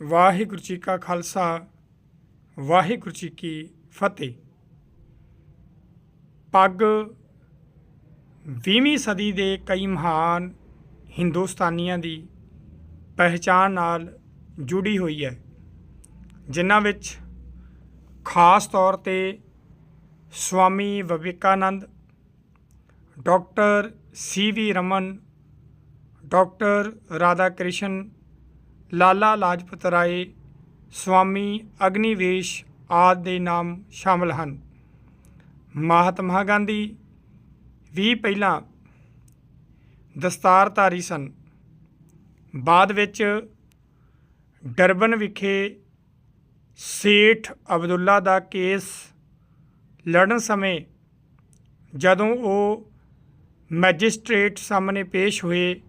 ਵਾਹਿਗੁਰੂ ਜੀ ਕਾ ਖਾਲਸਾ, ਵਾਹਿਗੁਰੂ ਜੀ ਕੀ ਫਤਿਹ। ਪੱਗ 20ਵੀਂ ਸਦੀ ਦੇ ਕਈ ਮਹਾਨ ਹਿੰਦੁਸਤਾਨੀਆਂ ਦੀ ਪਹਿਚਾਣ ਨਾਲ ਜੁੜੀ ਹੋਈ ਹੈ, ਜਿਨ੍ਹਾਂ ਵਿੱਚ ਖਾਸ ਤੌਰ ਤੇ Swami Vivekananda, doctor C V Raman, doctor Radha Krishna Lala Lajpat Rai, Swami Agnivesh ਆਦਿ ਦੇ ਨਾਮ ਸ਼ਾਮਲ ਹਨ। ਮਹਾਤਮਾ ਗਾਂਧੀ ਵੀ ਪਹਿਲਾਂ ਦਸਤਾਰਧਾਰੀ ਸਨ। ਬਾਅਦ ਵਿੱਚ ਡਰਬਨ ਵਿਖੇ ਸੇਠ ਅਬਦੁੱਲਾ ਦਾ ਕੇਸ ਲੜਨ ਸਮੇਂ ਜਦੋਂ ਉਹ ਮੈਜਿਸਟ੍ਰੇਟ ਸਾਹਮਣੇ ਪੇਸ਼ ਹੋਏ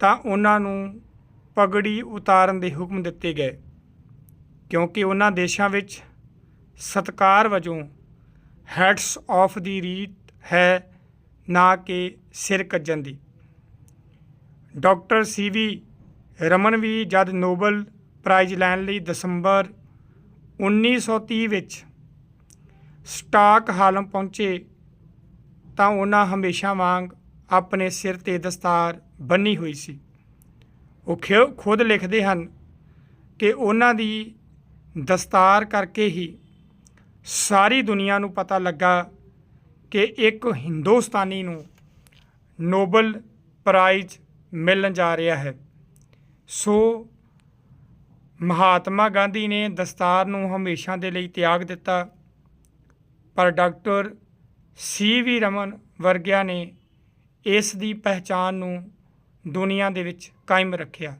ਤਾਂ ਉਹਨਾਂ ਨੂੰ ਪਗੜੀ ਉਤਾਰਨ ਦੇ ਹੁਕਮ ਦਿੱਤੇ ਗਏ, ਕਿਉਂਕਿ ਉਹਨਾਂ ਦੇਸ਼ਾਂ ਵਿੱਚ ਸਤਕਾਰ ਵਜੋਂ ਹੈਡਸ ਆਫ ਦੀ ਰੀਤ ਹੈ ਨਾ ਕਿ ਸਿਰ ਕੱਜਣ ਦੀ। ਡਾਕਟਰ ਸੀ ਵੀ ਰਮਨ ਵੀ ਜਦ ਨੋਬਲ ਪ੍ਰਾਈਜ਼ ਲੈਣ ਲਈ ਦਸੰਬਰ 1930 ਵਿੱਚ ਸਟਾਕ ਹਾਲਮ ਪਹੁੰਚੇ, ਤਾਂ ਉਹਨਾਂ ਹਮੇਸ਼ਾ ਵਾਂਗ ਆਪਣੇ ਸਿਰ ਤੇ ਦਸਤਾਰ ਬੰਨੀ ਹੋਈ ਸੀ। ਉਹ ਖਿ- ਖੁਦ ਲਿਖਦੇ ਹਨ ਕਿ ਉਹਨਾਂ ਦੀ ਦਸਤਾਰ ਕਰਕੇ ਹੀ ਸਾਰੀ ਦੁਨੀਆ ਨੂੰ ਪਤਾ ਲੱਗਾ ਕਿ ਇੱਕ ਹਿੰਦੁਸਤਾਨੀ ਨੂੰ ਨੋਬਲ ਪ੍ਰਾਈਜ਼ ਮਿਲਣ ਜਾ ਰਿਹਾ ਹੈ। ਸੋ ਮਹਾਤਮਾ ਗਾਂਧੀ ਨੇ ਦਸਤਾਰ ਨੂੰ ਹਮੇਸ਼ਾ ਦੇ ਲਈ ਤਿਆਗ ਦਿੱਤਾ। ਪਰ ਡਾਕਟਰ ਸੀ ਵੀ ਰਮਨ ਵਰਗਿਆ ਨੇ ਇਸ ਦੀ ਪਹਿਚਾਨ ਨੂੰ ਦੁਨੀਆ ਦੇ ਵਿੱਚ ਕਾਇਮ ਰੱਖਿਆ।